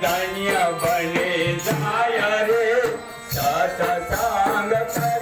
ધન્ય બને જાય રે સત સંગ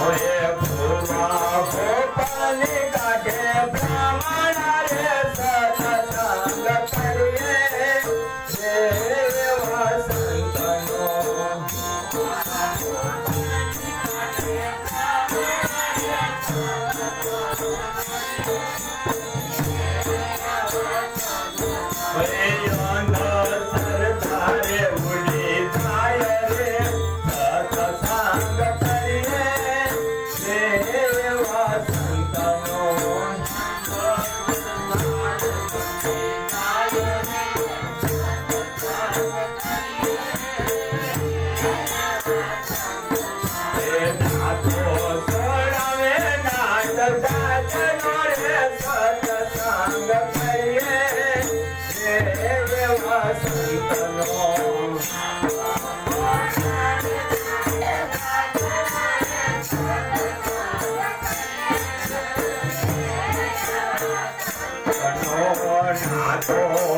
Oh yeah. Oh.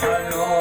Hello.